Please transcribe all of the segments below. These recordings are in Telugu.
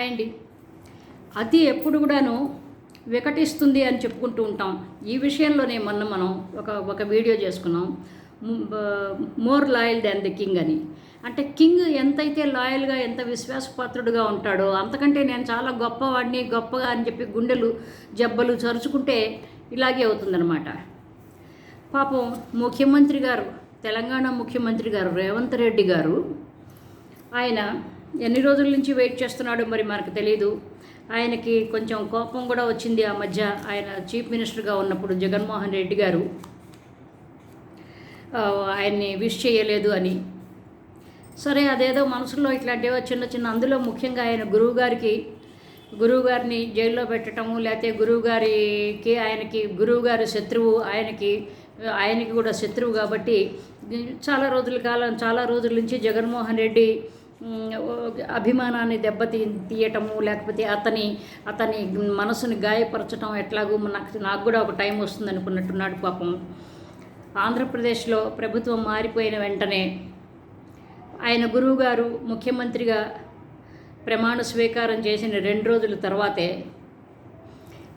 హాయ్ అండి అతి ఎప్పుడు కూడాను వికటిస్తుంది అని చెప్పుకుంటూ ఉంటాం. ఈ విషయంలోనే మొన్న మనం ఒక ఒక వీడియో చేసుకున్నాం. More loyal than the king అని. అంటే కింగ్ ఎంతైతే లాయల్గా ఎంత విశ్వాసపాత్రుడుగా ఉంటాడో అంతకంటే నేను చాలా గొప్పవాడిని గొప్పగా అని చెప్పి గుండెలు జబ్బలు చరుచుకుంటే ఇలాగే అవుతుందన్నమాట. పాపం ముఖ్యమంత్రి గారు తెలంగాణ ముఖ్యమంత్రి గారు రేవంత్ రెడ్డి గారు ఆయన ఎన్ని రోజుల నుంచి వెయిట్ చేస్తున్నాడో మరి మనకు తెలియదు ఆయనకి కొంచెం కోపం కూడా వచ్చింది ఆ మధ్య. ఆయన చీఫ్ మినిస్టర్గా ఉన్నప్పుడు జగన్మోహన్ రెడ్డి గారు ఆయన్ని విష్ చేయలేదు అని. సరే అదేదో మనసులో ఇట్లాంటివో చిన్న చిన్న అందులో ముఖ్యంగా ఆయన గురువు గారికి గురువు గారిని జైల్లో పెట్టడము లేకపోతే గురువు గారికి ఆయనకి గురువు గారి శత్రువు ఆయనకి ఆయనకి కూడా శత్రువు కాబట్టి చాలా రోజుల కాలం చాలా రోజుల నుంచి జగన్మోహన్ రెడ్డి అభిమానాన్ని దెబ్బతీ తీయటము లేకపోతే అతని అతని మనసుని గాయపరచడం ఎట్లాగూ నాకు నాకు కూడా ఒక టైం వస్తుంది అనుకున్నట్టున్నాడు పాపం. ఆంధ్రప్రదేశ్లో ప్రభుత్వం మారిపోయిన వెంటనే ఆయన గురువుగారు ముఖ్యమంత్రిగా ప్రమాణ స్వీకారం చేసిన రెండు రోజుల తర్వాతే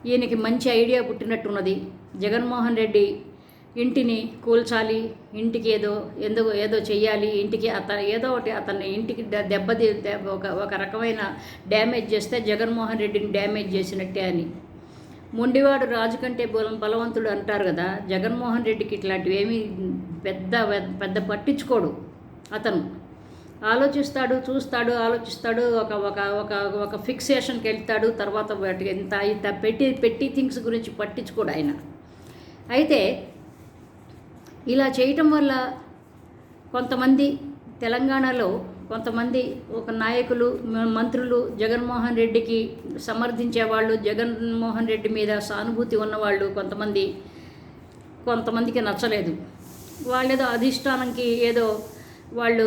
ఈయనకి మంచి ఐడియా పుట్టినట్టున్నది. జగన్మోహన్ రెడ్డి ఇంటిని కూల్చాలి ఇంటికి ఏదో ఎందుకు ఏదో చేయాలి ఇంటికి అతను ఏదో ఒకటి అతన్ని ఇంటికి దెబ్బతి దెబ్బ ఒక ఒక రకమైన డ్యామేజ్ చేస్తే జగన్మోహన్ రెడ్డిని డ్యామేజ్ చేసినట్టే అని. మొండివాడు రాజు కంటే బలం బలవంతుడు అంటారు కదా జగన్మోహన్ రెడ్డికి ఇట్లాంటివి ఏమీ పెద్ద పెద్ద పట్టించుకోడు అతను. ఆలోచిస్తాడు చూస్తాడు ఆలోచిస్తాడు ఒక ఒక ఒక ఒక ఫిక్సేషన్కి వెళ్తాడు తర్వాత వాటికి ఇంత ఇంత పెట్టి పెట్టి థింగ్స్ గురించి పట్టించుకోడు ఆయన. అయితే ఇలా చేయటం వల్ల కొంతమంది తెలంగాణలో కొంతమంది ఒక నాయకులు మంత్రులు జగన్మోహన్ రెడ్డికి సమర్థించే వాళ్ళు జగన్మోహన్ రెడ్డి మీద సానుభూతి ఉన్నవాళ్ళు కొంతమంది కొంతమందికి నచ్చలేదు. వాళ్ళేదో అధిష్టానంకి ఏదో వాళ్ళు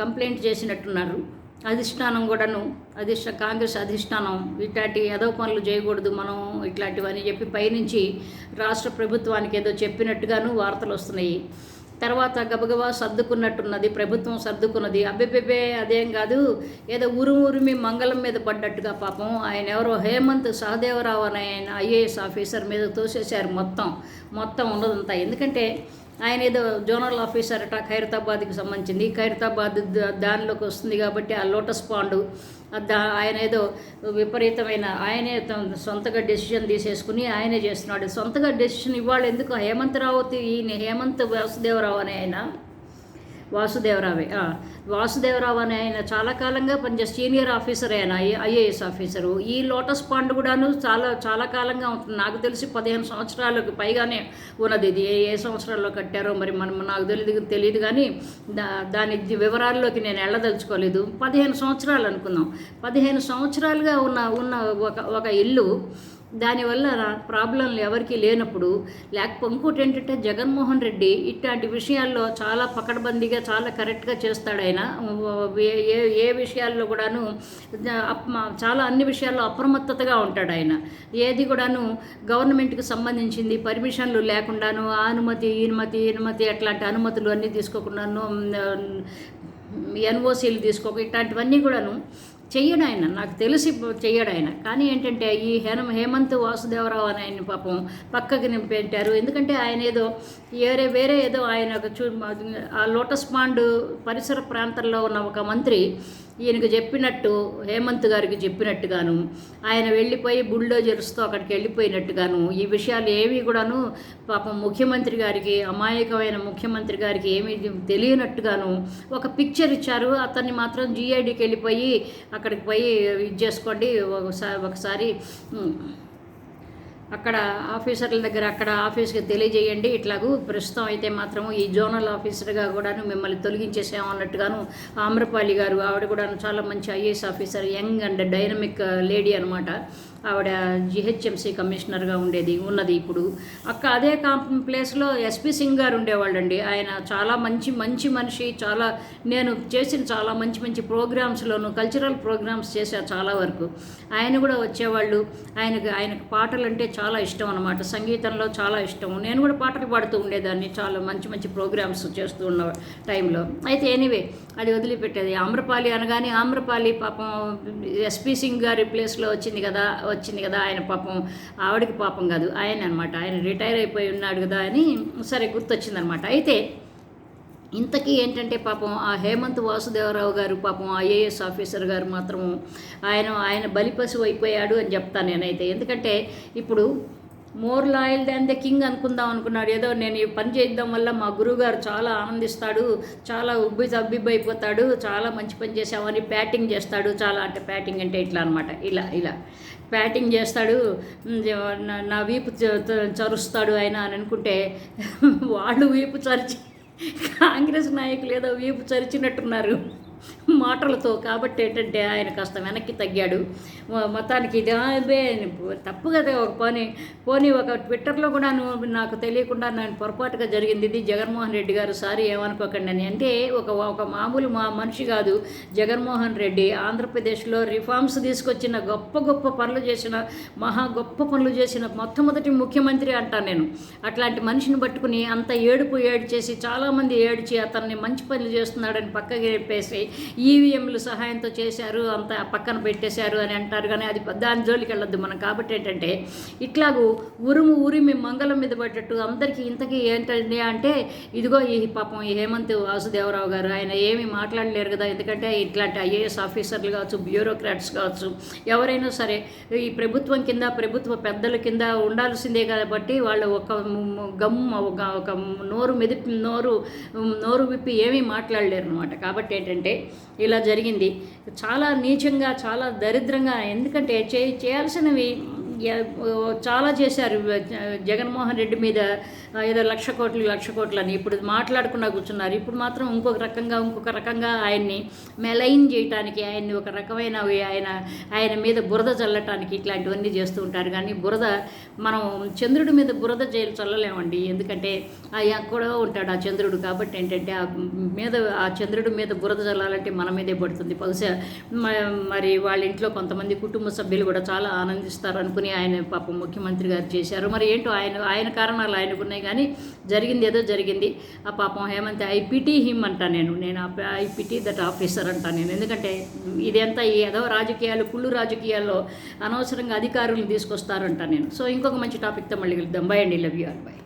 కంప్లైంట్ చేసినట్టున్నారు. అధిష్టానం కూడాను అధిష్ట కాంగ్రెస్ అధిష్టానం ఇట్లాంటి ఏదో పనులు చేయకూడదు మనం ఇట్లాంటివని చెప్పి పైనుంచి రాష్ట్ర ప్రభుత్వానికి ఏదో చెప్పినట్టుగాను వార్తలు వస్తున్నాయి. తర్వాత గబగబా సర్దుకున్నట్టున్నది ప్రభుత్వం సర్దుకున్నది. అబ్బెబ్బెబ్బే అదేం కాదు. ఏదో ఉరుము ఊరిమి మంగళం మీద పడ్డట్టుగా పాపం. ఆయన ఎవరో హేమంత్ సహదేవరావు అనే ఆయన ఐఏఎస్ ఆఫీసర్ మీద తోసేశారు మొత్తం. మొత్తం ఉన్నదంతా. ఎందుకంటే ఆయన ఏదో జోనల్ ఆఫీసర్ అట ఖైరతాబాద్కి సంబంధించింది. ఖైరతాబాద్ దానిలోకి వస్తుంది కాబట్టి ఆ లోటస్ పాండు ఆయన ఏదో విపరీతమైన ఆయనే తన సొంతగా డెసిషన్ తీసేసుకుని ఆయనే చేస్తున్నాడు. సొంతగా డెసిషన్ ఇవాళ ఎందుకు హేమంత్ రావు ఈయన హేమంత్ వాసుదేవరావు అనే ఆయన వాసుదేవరావే. వాసుదేవరావు అనే ఆయన చాలా కాలంగా పనిచేస్తే సీనియర్ ఆఫీసర్ ఆయన ఐఏఎస్ ఆఫీసరు. ఈ లోటస్ పాండ్ కూడాను చాలా చాలా కాలంగా ఉంటుంది. నాకు తెలిసి పదిహేను సంవత్సరాలకు పైగానే ఉన్నది ఇది. ఏ ఏ సంవత్సరాల్లో కట్టారో మరి మనం నాకు తెలియదు తెలియదు కానీ దా దాని వివరాల్లోకి నేను వెళ్ళదలుచుకోలేదు. పదిహేను సంవత్సరాలు అనుకుందాం. పదిహేను సంవత్సరాలుగా ఉన్న ఉన్న ఒక ఒక ఇల్లు దానివల్ల ప్రాబ్లంలు ఎవరికీ లేనప్పుడు లేకపోతే ఇంకోటి ఏంటంటే జగన్మోహన్ రెడ్డి ఇట్లాంటి విషయాల్లో చాలా పకడ్బందీగా చాలా కరెక్ట్గా చేస్తాడు ఆయన ఏ ఏ ఏ విషయాల్లో కూడాను అప్- చాలా అన్ని విషయాల్లో అప్రమత్తతగా ఉంటాడు ఆయన ఏది కూడాను గవర్నమెంట్కి సంబంధించింది పర్మిషన్లు లేకుండాను ఆ అనుమతి అనుమతి అనుమతి అట్లాంటి అనుమతులు అన్నీ తీసుకోకుండాను ఎన్ఓసీలు తీసుకోక ఇట్లాంటివన్నీ కూడాను చెయ్యడు ఆయన. నాకు తెలిసి చెయ్యడు ఆయన. కానీ ఏంటంటే ఈ హేమ హేమంత్ వాసుదేవరావు అని ఆయన పాపం పక్కకి నింపెట్టారు ఎందుకంటే ఆయన ఏదో వేరే వేరే ఏదో ఆయన ఒక చూ ఆ లోటస్ పాండ్ పరిసర ప్రాంతాల్లో ఉన్న ఒక మంత్రి. ఈయనకు చెప్పినట్టు హేమంత్ గారికి చెప్పినట్టుగాను ఆయన వెళ్ళిపోయి బుల్డోజర్స్తో అక్కడికి వెళ్ళిపోయినట్టుగాను ఈ విషయాలు ఏవి కూడాను పాపం ముఖ్యమంత్రి గారికి అమాయకమైన ముఖ్యమంత్రి గారికి ఏమీ తెలియనట్టుగాను ఒక పిక్చర్ ఇచ్చారు. అతన్ని మాత్రం జీఐడికి వెళ్ళిపోయి అక్కడికి పోయి ఇది చేసుకోండి. ఒకసారి ఒకసారి అక్కడ ఆఫీసర్ల దగ్గర అక్కడ ఆఫీస్కి తెలియజేయండి. ఇట్లాగూ ప్రస్తుతం అయితే మాత్రం ఈ జోనల్ ఆఫీసర్గా కూడాను మిమ్మల్ని తొలగించేసాము అన్నట్టుగాను ఆమ్రపాలి గారు ఆవిడ కూడా చాలా మంచి IAS officer young and dynamic lady అనమాట ఆవిడ జిహెచ్ఎంసీ కమిషనర్గా ఉండేది ఉన్నది ఇప్పుడు. అక్క అదే కాంప్ ప్లేస్లో ఎస్పి సింగ్ గారు ఉండేవాళ్ళండి. ఆయన చాలా మంచి మంచి మనిషి చాలా నేను చేసిన చాలా మంచి మంచి ప్రోగ్రామ్స్లోను కల్చరల్ ప్రోగ్రామ్స్ చేశాను చాలా వరకు. ఆయన కూడా వచ్చేవాళ్ళు. ఆయనకు ఆయనకు పాటలు అంటే చాలా ఇష్టం అనమాట సంగీతంలో చాలా ఇష్టం. నేను కూడా పాటలు పాడుతూ ఉండేదాన్ని చాలా మంచి మంచి ప్రోగ్రామ్స్ చేస్తూ ఉన్న టైంలో. అయితే ఎనీవే అది వదిలిపెట్టేది. ఆమ్రపాలి అనగానే ఆమ్రపాలి పాపం ఎస్పి సింగ్ గారి ప్లేస్లో వచ్చింది కదా వచ్చింది కదా ఆయన పాపం ఆవిడకి పాపం కాదు ఆయన అనమాట ఆయన రిటైర్ అయిపోయి ఉన్నాడు కదా అని సరే గుర్తొచ్చిందనమాట. అయితే ఇంతకీ ఏంటంటే పాపం ఆ హేమంత్ వాసుదేవరావు గారు పాపం ఐఏఎస్ ఆఫీసర్ గారు మాత్రము ఆయన ఆయన బలిపశువు అయిపోయాడు అని చెప్తాను నేనైతే. ఎందుకంటే ఇప్పుడు more loyal than the king అనుకుందాం అనుకున్నాడు. ఏదో నేను ఈ పని చేయడం వల్ల మా గురువుగారు చాలా ఆనందిస్తాడు చాలా ఉబ్బి జబ్బిబ్బి అయిపోతాడు చాలా మంచి పని చేసామని బ్యాటింగ్ చేస్తాడు. చాలా అంటే బ్యాటింగ్ అంటే ఇట్లా అనమాట ఇలా ఇలా. బ్యాటింగ్ చేస్తాడు. నా- వీపు చరుస్తాడు ఆయన అని అనుకుంటే వాళ్ళు వీపు చరిచి కాంగ్రెస్ నాయకులు ఏదో వీపు చరిచినట్టున్నారు. మాటలతో కాబట్టి ఏంటంటే ఆయన కాస్త వెనక్కి తగ్గాడు. మొత్తానికి ఇది అబ్బే, తప్పు కదా ఒక పని పోనీ ఒక ట్విట్టర్లో కూడా నువ్వు నాకు తెలియకుండా నేను పొరపాటుగా జరిగింది ఇది జగన్మోహన్ రెడ్డి గారు సారీ ఏమనుకోకండి అని. అంటే ఒక ఒక మామూలు మా మనిషి కాదు జగన్మోహన్ రెడ్డి ఆంధ్రప్రదేశ్లో రిఫార్మ్స్ తీసుకొచ్చిన గొప్ప గొప్ప పనులు చేసిన మహా గొప్ప పనులు చేసిన మొట్టమొదటి ముఖ్యమంత్రి అంటాను నేను. అట్లాంటి మనిషిని పట్టుకుని అంత ఏడుపు ఏడు చేసి చాలామంది ఏడ్చి అతన్ని మంచి పనులు చేస్తున్నాడని పక్కకి చెప్పేసి ఈవీఎంలు సహాయంతో చేశారు అంత పక్కన పెట్టేశారు అని అంటారు. కానీ అది దాని జోలికి వెళ్ళొద్దు మనం. కాబట్టి ఏంటంటే ఇట్లాగూ ఉరుము ఉరిమి మంగళం మీద పడ్డట్టు అందరికీ ఇంతకీ ఏంటండి అంటే ఇదిగో ఈ పాపం ఈ హేమంత్ వాసుదేవరావు గారు ఆయన ఏమీ మాట్లాడలేరు కదా. ఎందుకంటే ఇట్లాంటి ఐఏఎస్ ఆఫీసర్లు కావచ్చు బ్యూరోక్రాట్స్ కావచ్చు ఎవరైనా సరే ఈ ప్రభుత్వం కింద ప్రభుత్వ పెద్దల కింద ఉండాల్సిందే కాబట్టి వాళ్ళు ఒక ము- గమ్ ఒక ఒక నోరు మెదిపి నోరు నోరు విప్పి ఏమీ మాట్లాడలేరు అనమాట కాబట్టి ఏంటంటే ఇలా జరిగింది. చాలా నీచంగా చాలా దరిద్రంగా ఎందుకంటే చే చేయాల్సినవి చాలా చేశారు జగన్మోహన్ రెడ్డి మీద ఏదో లక్ష కోట్లు లక్ష కోట్లు అని ఇప్పుడు మాట్లాడుకున్నా కూర్చున్నారు. ఇప్పుడు మాత్రం ఇంకొక రకంగా ఇంకొక రకంగా ఆయన్ని మెలైన్ చేయటానికి ఆయన్ని ఒక రకమైన ఆయన ఆయన మీద బురద చల్లటానికి ఇట్లాంటివన్నీ చేస్తూ ఉంటారు. కానీ బురద మనం చంద్రుడి మీద బురద చేయ చల్లలేమండి. ఎందుకంటే ఆయన కూడా ఉంటాడు ఆ చంద్రుడు కాబట్టి ఏంటంటే ఆ మీద ఆ చంద్రుడి మీద బురద చల్లాలంటే మన మీదే పడుతుంది. బహుశా మ- మరి వాళ్ళ ఇంట్లో కొంతమంది కుటుంబ సభ్యులు కూడా చాలా ఆనందిస్తారు అనుకుని ఆయన పాపం ముఖ్యమంత్రి గారు చేశారు. మరి ఏంటో ఆయన ఆయన కారణాలు ఆయనకు ఉన్నాయి కానీ జరిగింది ఏదో జరిగింది. ఆ పాపం హేమంత్ ఐపీటీ హిమ్ అంటా నేను. నేను ఐపీటీ దట్ ఆఫీసర్ అంటా నేను. ఎందుకంటే ఇదంతా ఏదో రాజకీయాలు కుళ్ళు రాజకీయాల్లో అనవసరంగా అధికారులను తీసుకొస్తారంట నేను. సో ఇంకొక మంచి టాపిక్తో మళ్ళీ వెళ్దాం బై అండి. Love you all by